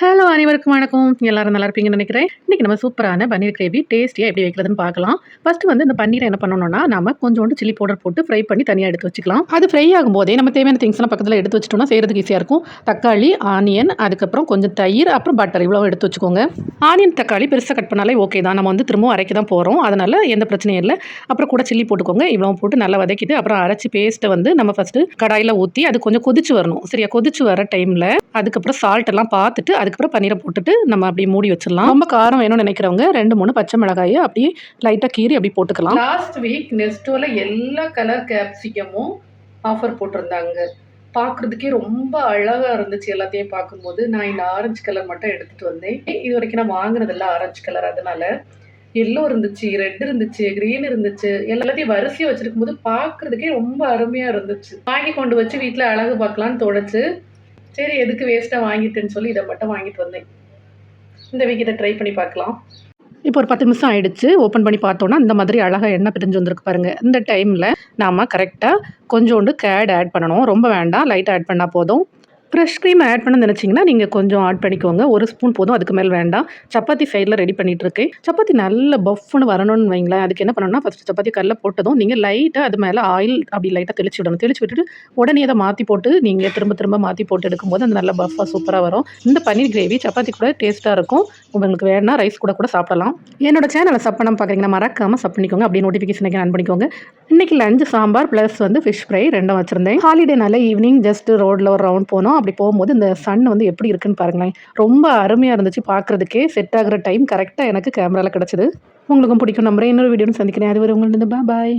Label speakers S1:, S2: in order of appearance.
S1: Hello அனைவருக்கும் வணக்கம். எல்லாரும் நல்லா இருப்பீங்கன்னு நினைக்கிறேன். இன்றைக்கி நம்ம சூப்பரான பன்னீர் கிரேவி டேஸ்டியாக எப்படி வைக்கிறதுன்னு பார்க்கலாம். ஃபஸ்ட்டு வந்து இந்த பன்னீரை என்ன பண்ணணும்னா நம்ம கொஞ்சோண்டு சில்லி பவுடர் போட்டு ஃப்ரை பண்ணி தனியாக எடுத்து வச்சுக்கலாம். அது ஃப்ரை ஆகும்போதே நம்ம தேவையான திங்ஸ்லாம் பக்கத்தில் எடுத்து வச்சிட்டோம்னா செய்கிறதுக்கு ஈஸியாக இருக்கும். தக்காளி ஆனியன் அதுக்கப்புறம் கொஞ்சம் தயிர் அப்புறம் பட்டர் இவ்வளோ எடுத்து வச்சுக்கோங்க. ஆனியன் தக்காளி பெருசாக கட் பண்ணாலே ஓகே தான். நம்ம வந்து திரும்பவும் அரைக்க தான் போகிறோம் அதனால் எந்த பிரச்சனையும் இல்லை. அப்புறம் கூட சில்லி போட்டுக்கோங்க. இவ்வளோ போட்டு நல்லா வதக்கிட்டு அப்புறம் அரைச்சி பேஸ்ட்டை வந்து நம்ம ஃபஸ்ட்டு கடாயில் ஊற்றி அது கொஞ்சம் கொதிச்சு வரணும். சரியா கொதிச்சு வர டைமில் அதுக்கப்புறம் சால்ட் எல்லாம் பார்த்துட்டு அதுக்கப்புறம் பன்னீரை போட்டுட்டு நம்ம அப்படியே மூடி வச்சிடலாம். ரொம்ப காரம் வேணும்னு நினைக்கிறவங்க ரெண்டு மூணு பச்சை மிளகாயை அப்படியே லைட்டாக கீறி அப்படி போட்டுக்கலாம். லாஸ்ட் வீக் நெஸ்டோவில் எல்லா கலர் கேப்சிகமும் ஆஃபர் போட்டிருந்தாங்க. பார்க்குறதுக்கே ரொம்ப அழகாக இருந்துச்சு எல்லாத்தையும் பார்க்கும்போது. நான் இந்த ஆரஞ்சு கலர் மட்டும் எடுத்துகிட்டு வந்தேன். இது வரைக்கும் நான் வாங்குனதில்ல ஆரஞ்சு கலர் அதனால. எல்லோ இருந்துச்சு ரெட் இருந்துச்சு க்ரீன் இருந்துச்சு. எல்லாத்தையும் வரிசையாக வச்சுருக்கும் போது பார்க்குறதுக்கே ரொம்ப அருமையாக இருந்துச்சு. வாங்கி கொண்டு வச்சு வீட்டில் அழகு பார்க்கலான்னு தோணுச்சு. சரி எதுக்கு வேஸ்ட்டாக வாங்கிட்டேன்னு சொல்லி இதை மட்டும் வாங்கிட்டு வந்தேன். இந்த வீக் இதை ட்ரை பண்ணி பார்க்கலாம். இப்போ ஒரு பத்து நிமிஷம் ஆயிடுச்சு. ஓப்பன் பண்ணி பார்த்தோன்னா இந்த மாதிரி அழகாக எண்ணெய் பிரிஞ்சு வந்திருக்கு பாருங்கள் இந்த டைமில் நாம் கரெக்டாக கொஞ்சோண்டு கேட் ஆட் பண்ணணும். ரொம்ப வேண்டாம். லைட் ஆட் பண்ணால் போதும். ஃப்ரெஷ் க்ரீம் ஆட் பண்ண நினச்சிங்கன்னா நீங்கள் கொஞ்சம் ஆட் பண்ணிக்கோங்க. ஒரு ஸ்பூன் போதும். அதுக்கு மேலே வேண்டாம். சப்பாத்தி சைடில் ரெடி பண்ணிகிட்ருக்கேன் சப்பாத்தி நல்ல பஃப்னு வரணும்னு வைங்களேன். அதுக்கு என்ன பண்ணணும்னா ஃபஸ்ட்டு சப்பாத்தி கல்லில் போட்டதும் நீங்கள் லைட்டாக அது மேலே ஆயில் அப்படி லைட்டாக தெளிச்சு விடணும். தெளிச்சு விட்டுட்டு உடனே அதை மாற்றி போட்டு நீங்கள் திரும்ப திரும்ப மாற்றி போட்டு எடுக்கும்போது அந்த நல்ல பஃப்பாக சூப்பராக வரும். இந்த பன்னீர் கிரேவி சப்பாத்தி கூட டேஸ்ட்டாக இருக்கும். உங்களுக்கு வேணால் ரைஸ் கூட கூட சாப்பிடலாம். என்னோட சேனலை சப் பண்ணாமல் பார்க்குறீங்கன்னா மறக்காமல் சப் பண்ணிக்கோங்க. அப்படியே நோட்டிஃபிகேஷனுக்கு ஆன் பண்ணிக்கோங்க. இன்றைக்கி லஞ்சு சாம்பார் ப்ளஸ் வந்து ஃபிஷ் ஃப்ரை ரெண்டும் வச்சுருந்தேன். ஹாலிடேனால ஈவினிங் ஜஸ்ட் ரோட்டில் ஒரு ரவுண்ட் போனோம். அப்படி போகும்போது இந்த சன் வந்து எப்படி இருக்குன்னு பாருங்களேன். ரொம்ப அருமையாக இருந்துச்சு பார்க்குறதுக்கே செட் ஆகிற டைம் கரெக்டாக எனக்கு கேமராவில் கிடச்சிது. உங்களுக்கும் பிடிக்கும் நம்புறேன். இன்னொரு வீடியோன்னு சந்திக்கிறேன். அது வரை உங்கள்கிட்ட பாய்